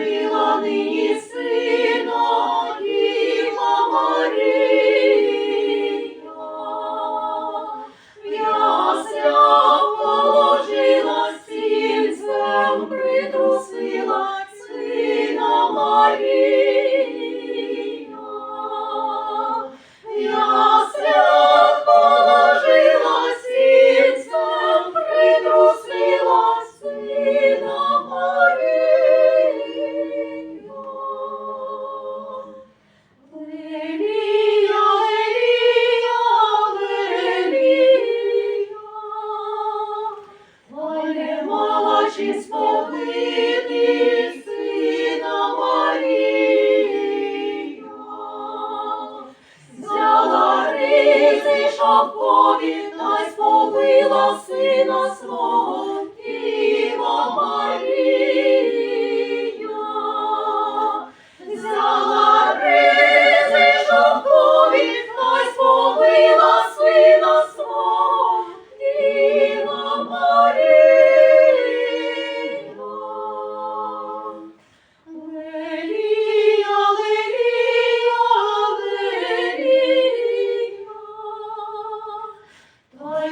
Родила нині сина Діва Марія, я положила сінцем, притрусила сина Марія. наші сина Марія, взяла ризи, шапові, та й сповила сина свого Діва Марія, взяла ризи, шовкові.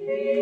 Amen.